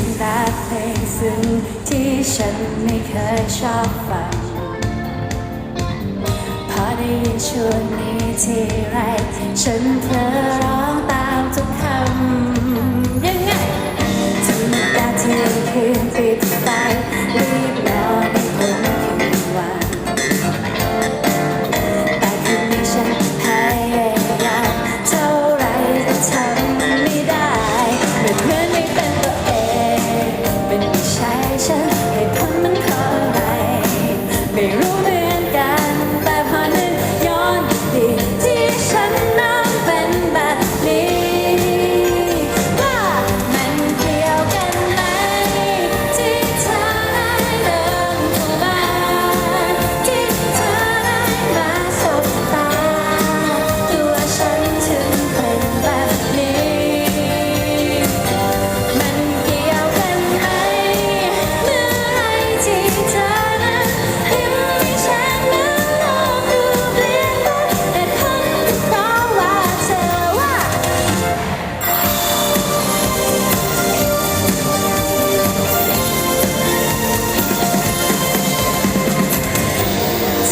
งรักเพลงซึ้งที่ฉันไม่เคยชอบฟัง พอได้ยินชวนนี้ทีไรฉัน there.